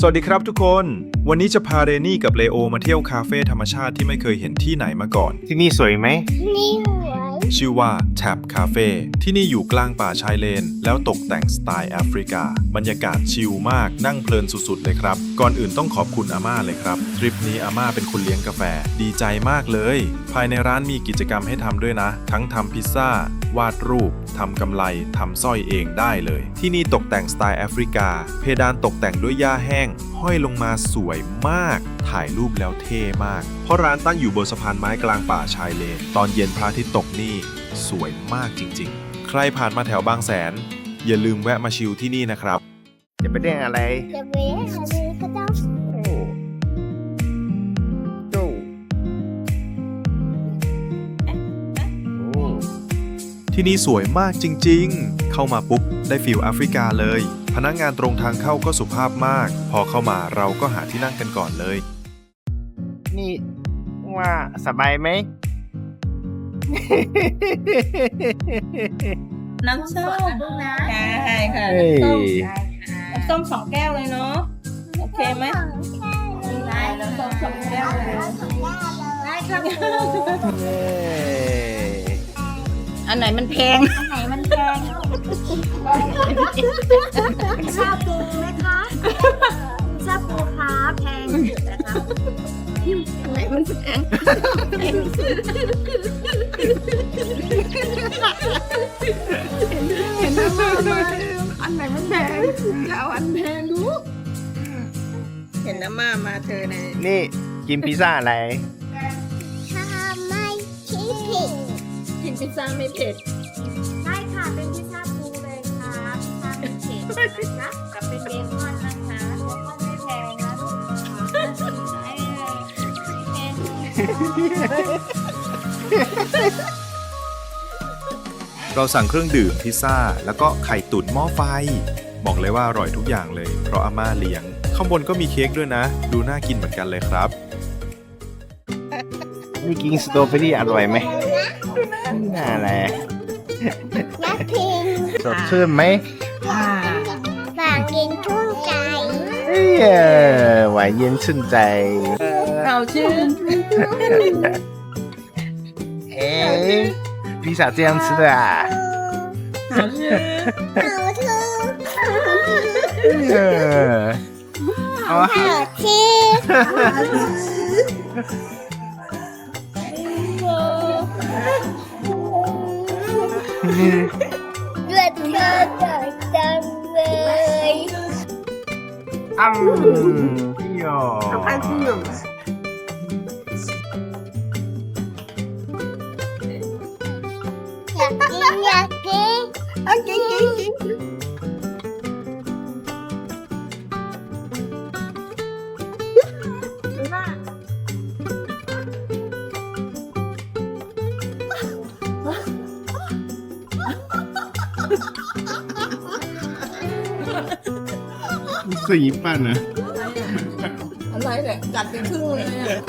สวัสดีครับทุกคน วันนี้จะพาเรนี่กับเลโอมาเที่ยวคาเฟ่ธรรมชาติที่ไม่เคยเห็นที่ไหนมาก่อน ที่นี่สวยไหม นี่หวย ชื่อว่า Tap Cafe ที่นี่อยู่กลางป่าชายเลน แล้วตกแต่งสไตล์แอฟริกา บรรยากาศชิลมากนั่งเพลินสุดๆเลยครับ ก่อนอื่นต้องขอบคุณอาม่าเลยครับ ทริปนี้อาม่าเป็นคนเลี้ยงกาแฟ ดีใจมากเลย ภายในร้านมีกิจกรรมให้ทำด้วยนะ ทั้งทำพิซซ่าวาดรูปทำกำไลทำสร้อยเองได้เลย ที่นี่ตกแต่งสไตล์แอฟริกา เพดานตกแต่งด้วยหญ้าแห้ง ห้อยลงมาสวยมาก ถ่ายรูปแล้วเท่มาก เพราะร้านตั้งอยู่บนสะพานไม้กลางป่าชายเลน ตอนเย็นพระอาทิตย์ตกนี่ สวยมากจริง ๆ ใครผ่านมาแถวบางแสน อย่าลืมแวะมาชิลที่นี่นะครับ จะไปเล่นอะไร จะไปเล่นอะไร ที่นี่สวยมากจริงๆ เข้ามาปุ๊บได้ฟิลแอฟริกาเลย พนักงานตรงทางเข้าก็สุภาพมาก พอเข้ามาเราก็หาที่นั่งกันก่อนเลย นี่ว่าสบายไหม น้ำส้มใช่ค่ะเฮ้ยน้ำส้มน้ำส้มสองแก้วเลยเนาะโอเคไหมได้น้ำส้มสองแก้วเลยได้ครับเย้ อันไหนมันแพง อันไหนมันแพงพิซซ่าปูไหมคะพิซซ่าปูครับแพงสุดนะคะอันไหนมันแพงเห็นไหมมาอันไหนมันแพงจะเอาอันแพงดูเห็นน้ำมามาเธอในนี่กินพิซซ่าอะไรถ้าไมคิดผิด กินพิซซ่าไม่เผ็ด ได้ค่ะ เป็นพิซซ่าปูเลยค่ะพิซซ่าเป็นเผ็ดนะคะกับเป็นเบคอนนะคะเบคอนไม่แพงนะลูกแพงเราสั่งเครื่องดื่มพิซซ่า แล้วก็ไข่ตุ๋นหม้อไฟ บอกเลยว่าอร่อยทุกอย่างเลย เพราะอาม่าเลี้ยง ข้างบนก็มีเค้กด้วยนะ ดูน่ากินเหมือนกันเลยครับนี่กินสตรอเบอรี่อร่อยไหม น่าอะไร นักพิง สดชื่นไหม ฝากกินชุ่มใจ เอ้ยหวานเย็นชื่นใจ เราชื่น 哎，披萨这样吃的啊？ เราชื่น 好吃呃，好啊，好吃 Luật thơ đổi tâm người Ăn nhiều Học ăn nhiều Nhạc đi, nhạc đi Ăn đi, đi, đi เคยยิ้มป้านะอะไรเนี่ยกัดไปครึ่งเลย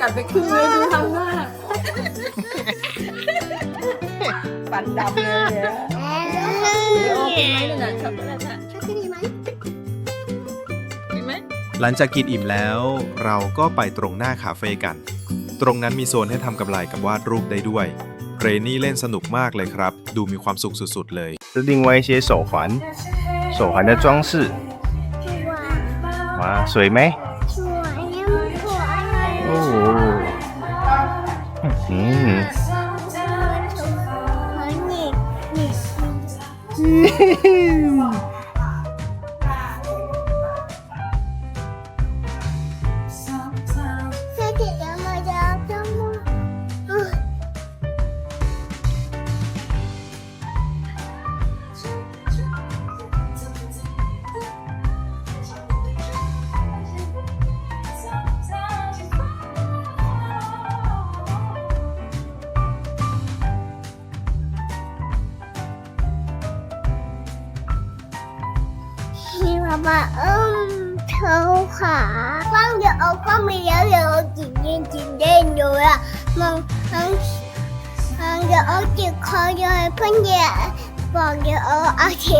กัดไปครึ่งเลยดูทำหน้าฟันดำเลยอะโอ้เป็นนี่ยช็อกโกแลตอะชอบที่ไหมเห็นไหมหลังจากกินอิ่มแล้ว เราก็ไปตรงหน้าคาเฟ่กัน ตรงนั้นมีโซนให้ทำกำไรกับวาดรูปได้ด้วย เรนนี่เล่นสนุกมากเลยครับ ดูมีความสุขสุดๆเลย 是另外一些手环，手环的装饰。哇，水没？哦，嗯。嘿嘿。cảm ơn thưa hả? Con giờ con bây giờ giờ chị nhìn, chị đen rồi à mong ăn ăn giờ chị con rồi con giờ còn giờ ở chị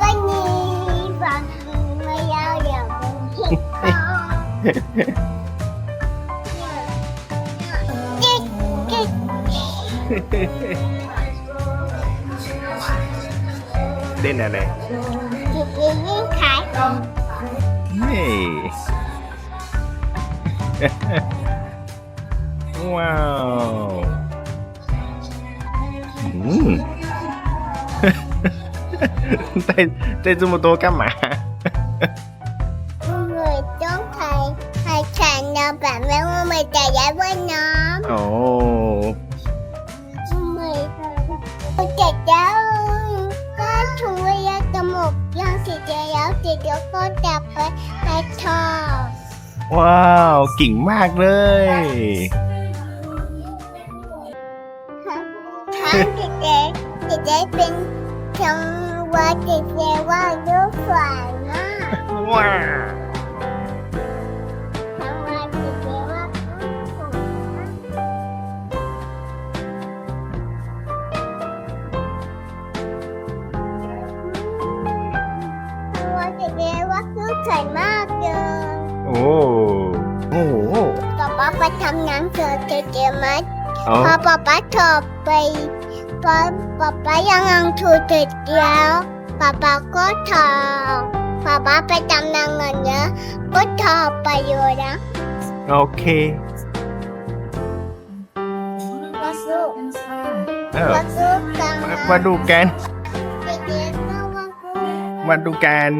con gì và bây giờ giờ con đen này này นี่ ว้าวอืมเต้นเต้นซูโมโตะ干嘛 người ต้องใครใครแข่งเดินแบบไยังสิเดียวสิเดียวก็จับไปไปทอว้าวกิ่งมากเลยถ้าเด็กเด็กเด็กเป็นจังหวะเด็กเด็กว่าลูกฝันมากว้าว ทำงานเกิดเจ๊ไหมเอาพอป๊าป๊าถอดไปป๊าป๊าป๊ายังยังถูกติดแล้วป๊าป๊าก็ถอดป๊าป๊าไปทำงานเงินเยอะก็ถอดไปอยู่นะ โอเคมาสู้เออมาสู้กันมามาดูกันเด็กๆก็มาสู้มาดูกัน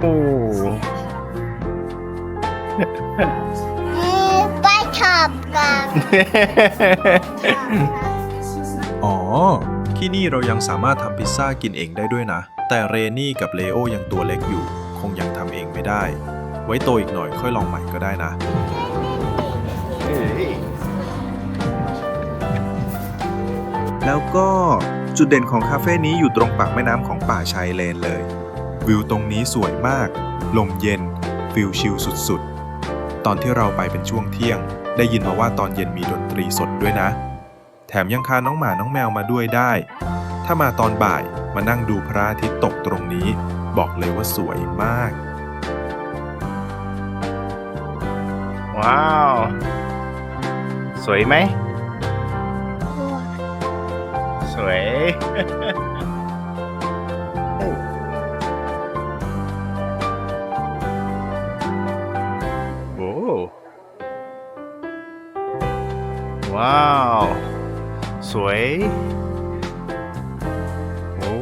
โอ้เอ้ย ไปถอดกันอ๋อ ที่นี่เรายังสามารถทำพิซซ่ากินเองได้ด้วยนะ แต่เรนี่กับเลโอยังตัวเล็กอยู่ คงยังทำเองไม่ได้ ไว้โตอีกหน่อยค่อยลองใหม่ก็ได้นะ แล้วก็จุดเด่นของคาเฟ่นี้อยู่ตรงปากแม่น้ำของป่าชายเลนเลย วิวตรงนี้สวยมาก ลมเย็นฟิลชิลสุดๆ ตอนที่เราไปเป็นช่วงเที่ยง ได้ยินมาว่าตอนเย็นมีดนตรีสดด้วยนะ แถมยังพาน้องหมาน้องแมวมาด้วยได้ ถ้ามาตอนบ่ายมานั่งดูพระอาทิตย์ตกตรงนี้ บอกเลยว่าสวยมาก ว้าว สวยไหม สวย ว้าว สวย โอ้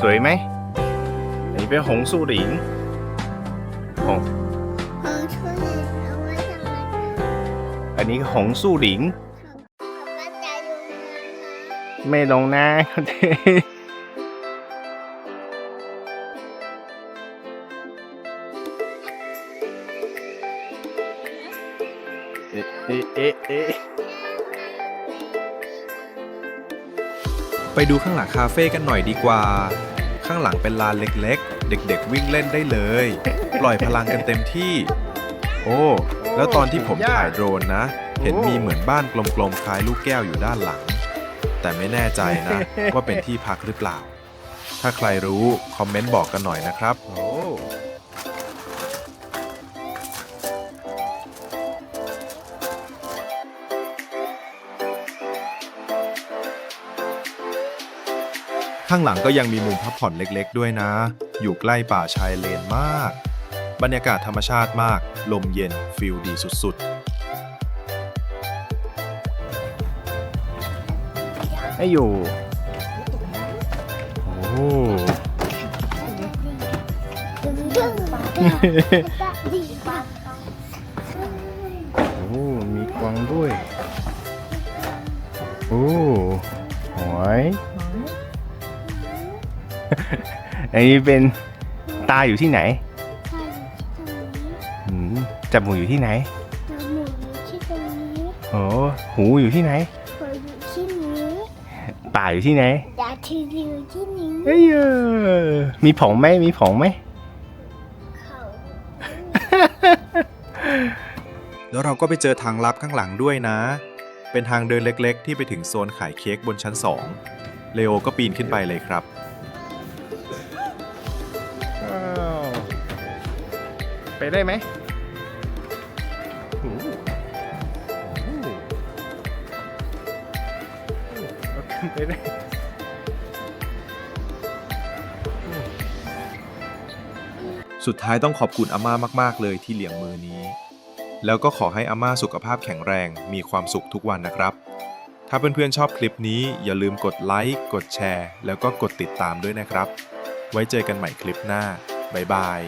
สวยไหมอันนี้เป็นหงสุหลิงหงของช่วยเอาไว้ทำไมอันนี้หงสุหลิงป๊าจะดูงานนะ ไม่ลงนะ เอ๊ะเอ๊ะไปดูข้างหลังคาเฟ่กันหน่อยดีกว่า ข้างหลังเป็นลานเล็กๆ เด็กๆ วิ่งเล่นได้เลย ปล่อยพลังกันเต็มที่ โอ้ แล้วตอนที่ผมถ่ายโดรนนะ เห็นมีเหมือนบ้านกลมๆ คล้ายลูกแก้วอยู่ด้านหลัง แต่ไม่แน่ใจนะ ว่าเป็นที่พักหรือเปล่า ถ้าใครรู้ คอมเมนต์บอกกันหน่อยนะครับ โอ้ ข้างหลังก็ยังมีมุมพักผ่อนเล็กๆ ด้วยนะ อยู่ใกล้ป่าชายเลนมาก บรรยากาศธรรมชาติมาก ลมเย็นฟิลดีสุดๆไม่อยู่ โอ้ อันนี้เป็นตาอยู่ที่ไหนใช่ที่ตรงนี้อืมจมูกอยู่ที่ไหนจมูกอยู่ที่ตรงนี้โอ้หูอยู่ที่ไหนหัวอยู่ที่นี้ปากอยู่ที่ไหนดาทีอยู่ที่นี้เฮ้ยเออมีผงไหมมีผงไหมเขาแล้วเราก็ไปเจอทางลับข้างหลังด้วยนะ เป็นทางเดินเล็กๆ ที่ไปถึงโซนขายเค้กบนชั้น2เลโอก็ปีนขึ้นไปเลยครับ ไปได้ไหมโอ้โหโอ้โหเอาขึ้นไปได้สุดท้ายต้องขอบคุณอาม่ามาก ๆ เลยที่เลี้ยงมือนี้ แล้วก็ขอให้อาม่าสุขภาพแข็งแรง มีความสุขทุกวันนะครับ ถ้าเพื่อนๆชอบคลิปนี้อย่าลืมกดไลค์ กดแชร์ แล้วก็กดติดตามด้วยนะครับ ไว้เจอกันใหม่คลิปหน้า บ๊ายบาย